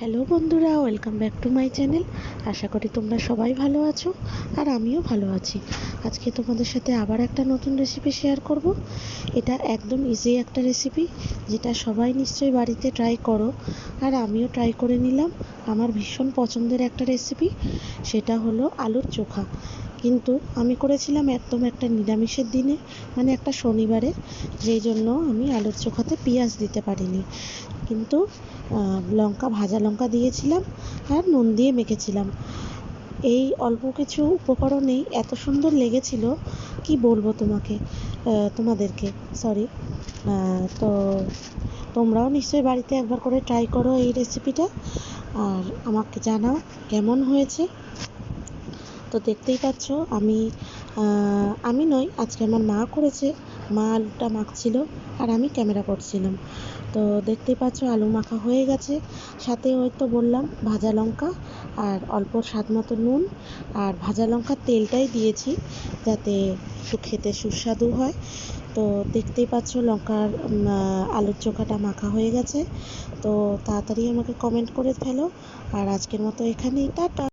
Hello বন্ধুরা, welcome back to my channel. আশা করি তোমরা সবাই ভালো আছো আর আমিও ভালো আছি। আজকে তোমাদের সাথে আবার একটা নতুন রেসিপি শেয়ার করব। এটা একদম ইজি একটা রেসিপি যেটা সবাই নিশ্চয়ই বাড়িতে ট্রাই করো। আর আমিও ট্রাই করে নিলাম। আমার ভীষণ পছন্দের একটা রেসিপি সেটা হলো আলুর চোখা। কিন্তু আমি করেছিলাম একদম একটা নিরামিষের দিনে মানে একটা শনিবারে, যেই জন্য আমি আলুর চোখাতে পেঁয়াজ দিতে পারিনি। কিন্তু লঙ্কা, ভাজা লঙ্কা দিয়েছিলাম আর নুন দিয়ে মেখেছিলাম। এই অল্প কিছু উপকরণেই এত সুন্দর লেগেছিল, কি বলব তোমাকে তোমাদেরকে সরি তো তোমরাও নিশ্চয়ই বাড়িতে একবার করে ট্রাই করো এই রেসিপিটা আর আমাকে জানাও কেমন হয়েছে। তো দেখতেই পাচ্ছ, আমি আমি নই, আজকে আমার মা করেছে। মা আলুটা মাখছিল আর আমি ক্যামেরা করছিলাম। তো দেখতেই পাচ্ছ, আলু মাখা হয়ে গেছে। সাথে ওই তো বললাম, ভাজা লঙ্কা আর অল্প স্বাদ মতো নুন আর ভাজা লঙ্কার তেলটাই দিয়েছি যাতে একটু খেতে সুস্বাদু হয়। তো দেখতেই পাচ্ছ, লঙ্কার আলুর চোখাটা মাখা হয়ে গেছে। তো তাড়াতাড়ি আমাকে কমেন্ট করে ফেলো। আর আজকের মতো এখানেই, টাটা।